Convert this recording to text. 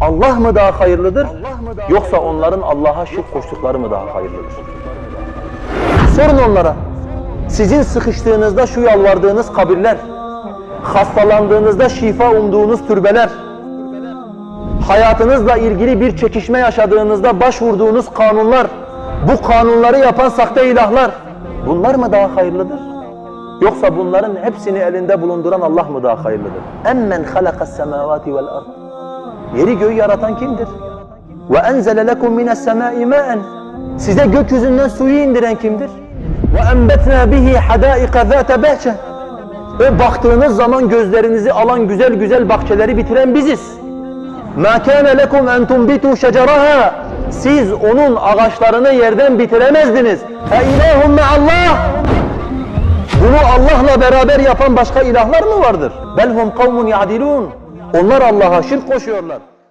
Allah mı daha hayırlıdır yoksa onların Allah'a şirk koştukları mı daha hayırlıdır? Sorun onlara. Sizin sıkıştığınızda şu yalvardığınız kabirler, hastalandığınızda şifa umduğunuz türbeler, hayatınızla ilgili bir çekişme yaşadığınızda başvurduğunuz kanunlar, bu kanunları yapan sahte ilahlar, bunlar mı daha hayırlıdır? Yoksa bunların hepsini elinde bulunduran Allah mı daha hayırlıdır? Emmen halakas semavati vel ard. Yeri göğü yaratan kimdir? Ve enzele lekum mines semai ma'en. Size gökyüzünden suyu indiren kimdir? Ve enbetna bihi hadaika zate bahçe. Ve baktığınız zaman gözlerinizi alan güzel güzel bahçeleri bitiren biziz. Ma kana lekum en tunbitu şeceraha. Siz onun ağaçlarını yerden bitiremezdiniz. E ilahum Allah. Bunu Allah'la beraber yapan başka ilahlar mı vardır? Belhum kavmun ya'dilun. Onlar Allah'a şirk koşuyorlar.